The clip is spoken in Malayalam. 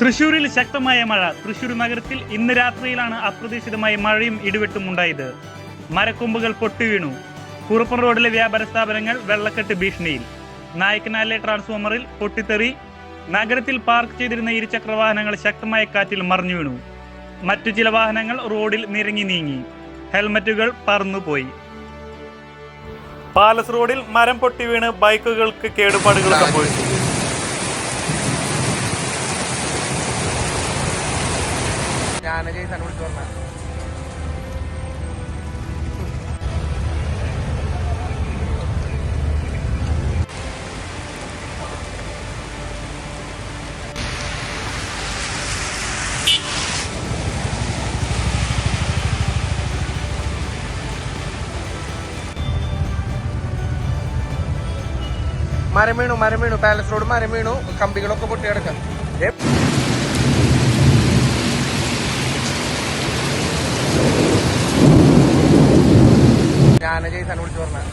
തൃശൂരിൽ ശക്തമായ മഴ. തൃശൂർ നഗരത്തിൽ ഇന്ന് രാത്രിയിലാണ് അപ്രതീക്ഷിതമായ മഴയും ഇടിവെട്ടും ഉണ്ടായത്. മരക്കൊമ്പുകൾ പൊട്ടിവീണു കുറുപ്പൻ റോഡിലെ വ്യാപാര സ്ഥാപനങ്ങൾ വെള്ളക്കെട്ട് ഭീഷണിയിൽ. നായക്കനാലിലെ ട്രാൻസ്ഫോമറിൽ പൊട്ടിത്തെറി. നഗരത്തിൽ പാർക്ക് ചെയ്തിരുന്ന ഇരുചക്ര വാഹനങ്ങൾ ശക്തമായ കാറ്റിൽ മറിഞ്ഞു വീണു. മറ്റു ചില വാഹനങ്ങൾ റോഡിൽ നിരങ്ങി നീങ്ങി. ഹെൽമറ്റുകൾ പറന്നുപോയി പാലസ് റോഡിൽ മരം പൊട്ടി വീണ് ബൈക്കുകൾക്ക് കേടുപാടുകൾ സംഭവിച്ചു. ഞാൻ ജയ്സാൻ വിളിച്ചു പറഞ്ഞ. മരം വീണു മരം വീണു പാലസ് റോഡ് മരം വീണു കമ്പികളൊക്കെ പൊട്ടി ഞാൻ ജയ്സാൻ വിളിച്ചു പറഞ്ഞത്